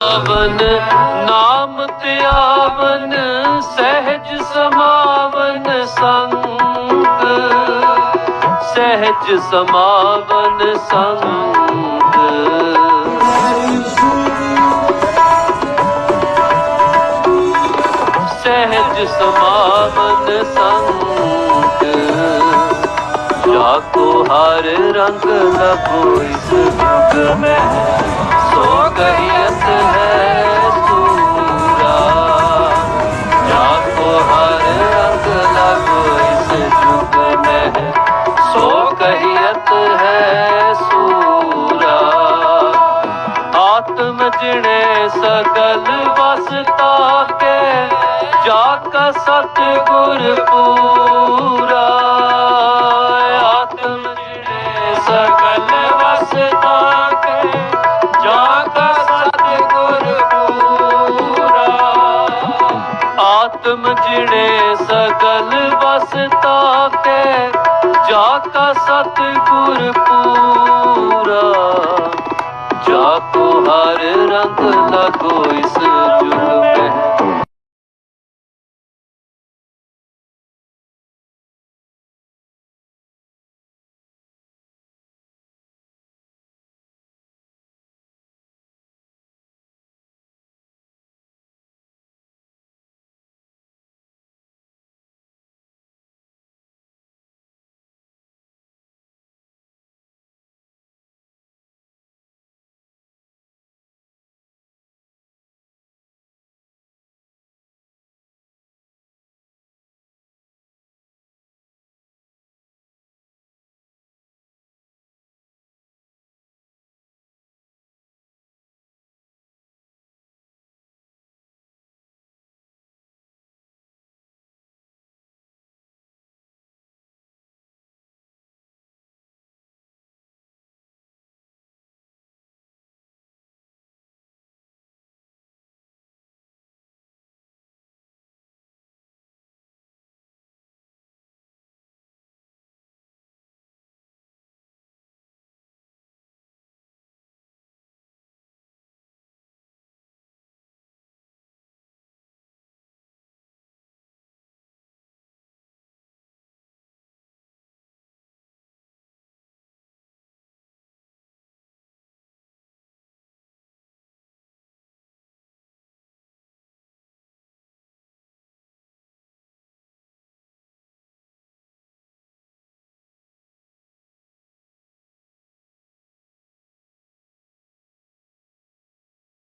ਆਵਨ ਨਾਮ ਤੇ ਆਵਨ ਸਹਿਜ ਸਮਾਵਨ ਸੰਗ। ਸਹਿਜ ਸਮਾਵਨ ਸੰਗ। ਸਹਿਜ ਸਮਾਵਨ ਸੰਗ। ਜਾਕੋ ਹਰ ਰੰਗ ਲਗੋ ਇਸ ਜੁਗ ਮੈਂ ਸੋ ਹੈ ਸੂਰਾ। ਆਤਮ ਜਿਣੇ ਸਕਲ ਵਸਤਾ ਕੇ, ਜਾ ਕਾ ਸਤਿਗੁਰ ਪੂਰਾ। ਆਤਮ ਜਿਣੇ ਸਗਲ ਵਸਤਾ ਕੇ, ਜਾ ਕਾ ਸਤਿਗੁਰ ਪੂਰਾ। ਆਤਮ ਜਿਣੇ ਸਕਲ ਵਸਤਾ ਕੇ ਜਾ ਕਾ ਸਤਿਗੁਰ ਪੂਰਾ। ਜਾ ਕੋ ਹਰ ਰੰਗ ਲਗੋ ਇਸ